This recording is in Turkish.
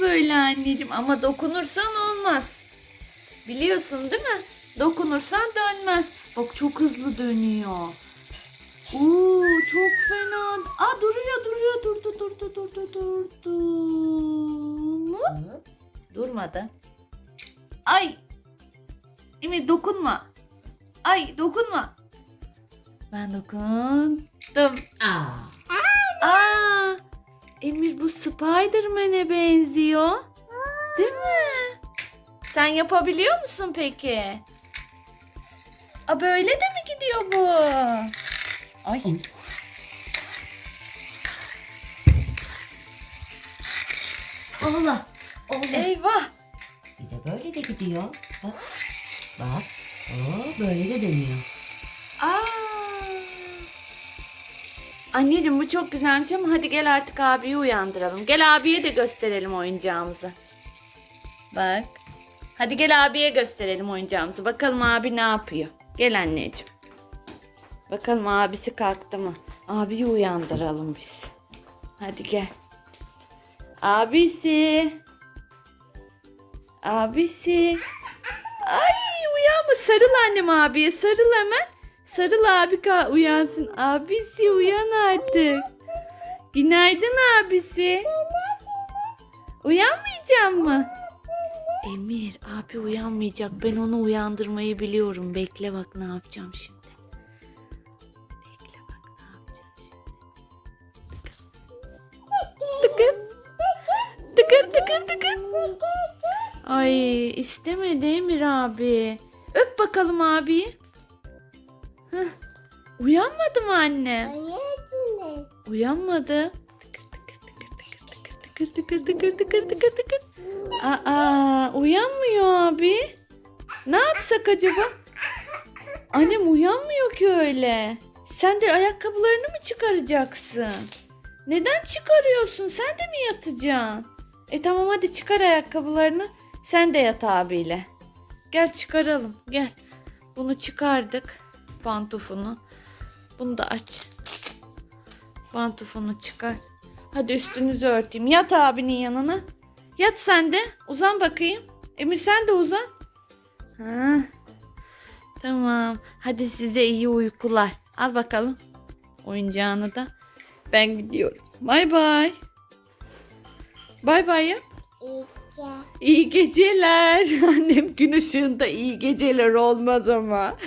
böyle anneciğim ama dokunursan olmaz. Biliyorsun değil mi? Dokunursan dönmez. Bak çok hızlı dönüyor. Oo çok fena. Aa duruyor duruyor durdu durdu durdu durdu. Mu? Durmadı. Ay. Emir dokunma. Ay dokunma. Ben dokundum. Aa. Aa. Emir bu Spider-Man'e benziyor. Değil mi? Sen yapabiliyor musun peki? Aa böyle de mi gidiyor bu? Ay. Allah. Allah. Eyvah. Bir de böyle de gidiyor. Bak. Bak. Oo, böyle de dönüyor. Anneciğim bu çok güzelmiş ama hadi gel artık abiyi uyandıralım. Gel abiye de gösterelim oyuncağımızı. Bak. Hadi gel abiye gösterelim oyuncağımızı. Bakalım abi ne yapıyor. Gel anneciğim. Bakalım abisi kalktı mı? Abiyi uyandıralım biz. Hadi gel. Abisi. Abisi. Ay uyanma. Sarıl annem abiye. Sarıl hemen. Sarıl abi ka- uyansın. Abisi uyan artık. Günaydın abisi. Uyanmayacak mı? Emir abi uyanmayacak. Ben onu uyandırmayı biliyorum. Bekle bak ne yapacağım şimdi. Bekle bak ne yapacağım şimdi. Tıkır. Tıkır tıkır tıkır. Ay istemedi Emir abi. Öp bakalım abi. Uyanmadı mı anne? Uyanmadı. Tıkır tıkır tıkır tıkır tıkır tıkır tıkır tıkır tıkır. Aa uyanmıyor abi. Ne yapsak acaba? Annem uyanmıyor ki öyle. Sen de ayakkabılarını mı çıkaracaksın? Neden çıkarıyorsun? Sen de mi yatacaksın? E tamam hadi çıkar ayakkabılarını. Sen de yat abiyle. Gel çıkaralım. Gel. Bunu çıkardık. Pantufunu. Bunu da aç. Pantufunu çıkar. Hadi üstünüzü örteyim. Yat abinin yanına. Yat sen de. Uzan bakayım. Emir sen de uzan. Ha. Tamam. Hadi size iyi uykular. Al bakalım. Oyuncağını da. Ben gidiyorum. Bay bay. Bay bay yap. İyi geceler. Annem gün ışığında iyi geceler olmaz ama.